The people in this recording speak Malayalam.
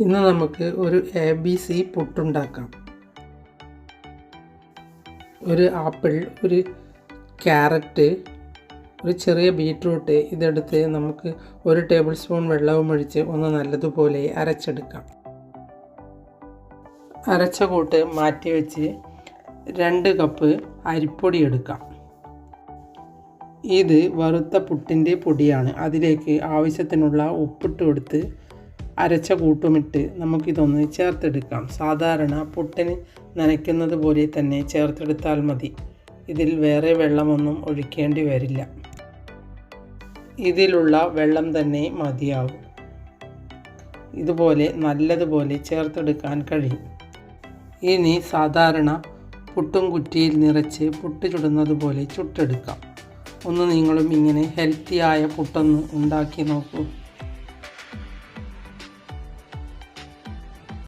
ഇന്ന് നമുക്ക് ഒരു എ ബി സി പുട്ടുണ്ടാക്കാം. ഒരു ആപ്പിൾ ഒരു ക്യാരറ്റ് ഒരു ചെറിയ ബീട്രൂട്ട് ഇതെടുത്ത് നമുക്ക് ഒരു ടേബിൾ സ്പൂൺ വെള്ളവും ഒഴിച്ച് ഒന്ന് നല്ലതുപോലെ അരച്ചെടുക്കാം. അരച്ച കൂട്ട് മാറ്റി വെച്ച് രണ്ട് കപ്പ് അരിപ്പൊടി എടുക്കാം. ഇത് വറുത്ത പുട്ടിന്റെ പൊടിയാണ്. അതിലേക്ക് ആവശ്യത്തിനുള്ള ഉപ്പിട്ട് കൊടുത്ത് അരച്ച കൂട്ടുമിട്ട് നമുക്കിതൊന്ന് ചേർത്തെടുക്കാം. സാധാരണ പുട്ടിന് നനയ്ക്കുന്നത് പോലെ തന്നെ ചേർത്തെടുത്താൽ മതി. ഇതിൽ വേറെ വെള്ളമൊന്നും ഒഴിക്കേണ്ടി വരില്ല. ഇതിലുള്ള വെള്ളം തന്നെ മതിയാവും. ഇതുപോലെ നല്ലതുപോലെ ചേർത്തെടുക്കാൻ കഴിയും. ഇനി സാധാരണ പുട്ടും കുറ്റിയിൽ നിറച്ച് പുട്ട് ചുടുന്നത് പോലെ ചുട്ടെടുക്കാം. ഒന്ന് നിങ്ങളും ഇങ്ങനെ ഹെൽത്തിയായ പുട്ടൊന്ന് ഉണ്ടാക്കി നോക്കൂ.